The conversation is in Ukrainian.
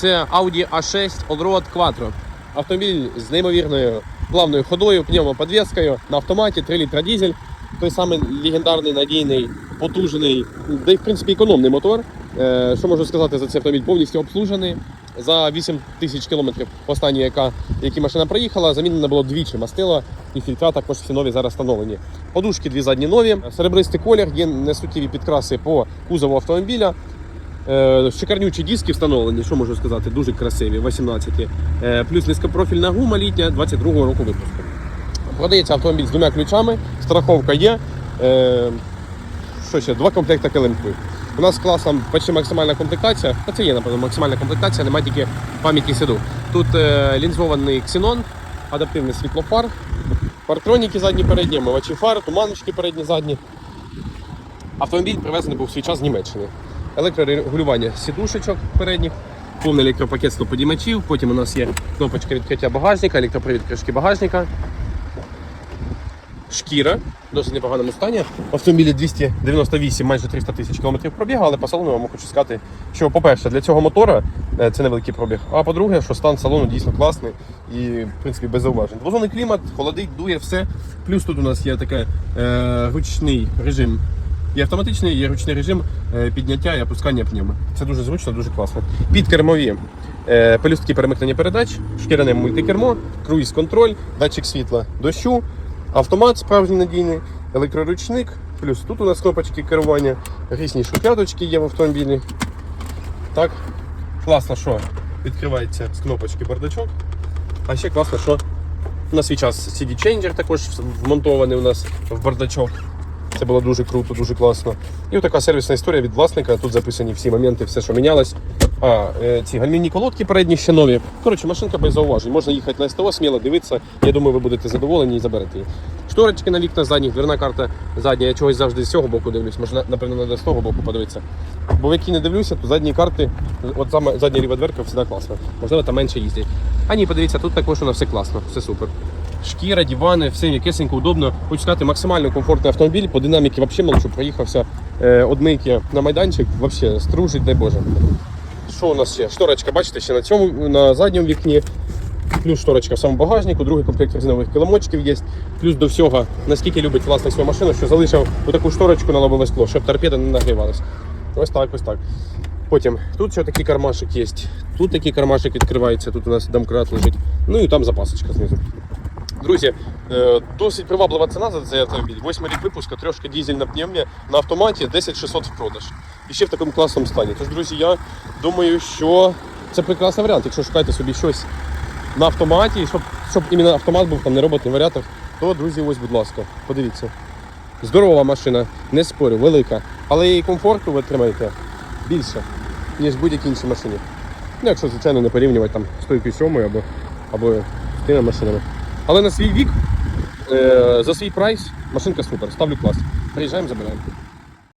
Це Audi A6 Allroad Quattro. Автомобіль з неймовірною плавною ходою, пневмоподвіскою на автоматі, 3 літра дизель. Той самий легендарний, надійний, потужний, да й в принципі економний мотор. Е, Що можу сказати за цей автомобіль? Повністю обслужений. За 8 тисяч кілометрів останні, яка, які машина проїхала, замінено було двічі мастила і фільтра також всі нові зараз встановлені. Подушки дві задні нові, серебристий колір, є несуттєві підкраси по кузову автомобіля. Е, Шикарнючі диски встановлені, що можу сказати, дуже красиві, 18. Е, Плюс низькопрофільна гума літня 22-го року випуску. Продається автомобіль з двома ключами, страховка є. Е, Що ще? Два комплекти килимків. У нас з класом почти максимальна комплектація. Та це є, напевно, максимальна комплектація, немає тільки пам'яті сіду. Тут лінзований ксенон, адаптивний світлофар, партроніки задні передні, омивачі фар, туманочки передні задні. Автомобіль привезений був свій час з Німеччини. Електрорегулювання сідушечок передніх, повний електропакет стоподіймачів. Потім у нас є кнопочка відкриття багажника, електропривід кришки багажника. Шкіра в досить непоганому стані. Автомобілі 298, майже 300 тисяч кілометрів пробігу, але по салону вам хочу сказати, що, по-перше, для цього мотора е, це невеликий пробіг. А по-друге, що стан салону дійсно класний і, в принципі, без зауважень. Двозонний клімат, холодить, дує, все. Плюс тут у нас є таке е, ручний режим. Є автоматичний, є ручний режим е, підняття і опускання пневми. Це дуже зручно, дуже класно. Підкермові е, пелюстки перемикнення передач, шкіряне мультикермо, круїз-контроль, датчик світла дощу, автомат справжній надійний, електроручник. Плюс тут у нас кнопочки керування, різні шухлядочки є в автомобілі. Так, класно, що відкривається з кнопочки бардачок. А ще класно, що на свій час CD Changer також вмонтований у нас в бардачок. Це було дуже круто, дуже класно. І така сервісна історія від власника. Тут записані всі моменти, все, що мінялось. А, е, ці гальмівні колодки передні ще нові. Коротше, машинка без зауважень. Можна їхати на СТО, сміло дивитися. Я думаю, ви будете задоволені і заберете її. Шторочки на вікна задніх, дверна карта задня. Я чогось завжди з цього боку дивлюсь. Може, напевно, треба з того боку подивитися. Бо в які не дивлюся, то задні карти, от саме задня ліва дверка завжди класна. Можливо, там менше їздять. А ні, подивіться, тут також воно все класно, все супер. Шкіра, дивани, все м'якесенько, удобно. Хочу сказати, максимально комфортний автомобіль. По динаміки взагалі молчу, проїхався е, одники на майданчик, взагалі стружить, дай Боже. Що у нас ще? Шторочка, бачите, ще на цьому, на задньому вікні. Плюс шторочка в самому багажнику, другий комплект резинових килимочків є. Плюс до всього, наскільки любить власник свою машину, що залишив таку шторочку на лобове скло, щоб торпеда не нагрівалась. Ось так, ось так. Потім тут ще такий кармашик є. Тут такий кармашик відкривається, тут у нас домкрат лежить. Ну і там запасочка знизу. Друзі, е, досить приваблива ціна за цей автомобіль. Восьмий рік випуску, трошки дізель на пневмі, на автоматі 10600 в продаж. І ще в такому класному стані. Тож, друзі, я думаю, що це прекрасний варіант. Якщо шукаєте собі щось на автоматі, щоб, щоб іменно автомат був там не робот, не варіатор, то, друзі, ось, будь ласка, подивіться. Здорова машина, не спорю, велика. Але і комфорту ви отримаєте більше, ніж будь-якій іншій машині. Ну, якщо, звичайно, не порівнювати там з тою сьомою або, або з тими машинами. Але на свій вік, е, за свій прайс, машинка супер, ставлю клас. Приїжджаємо, забираємо.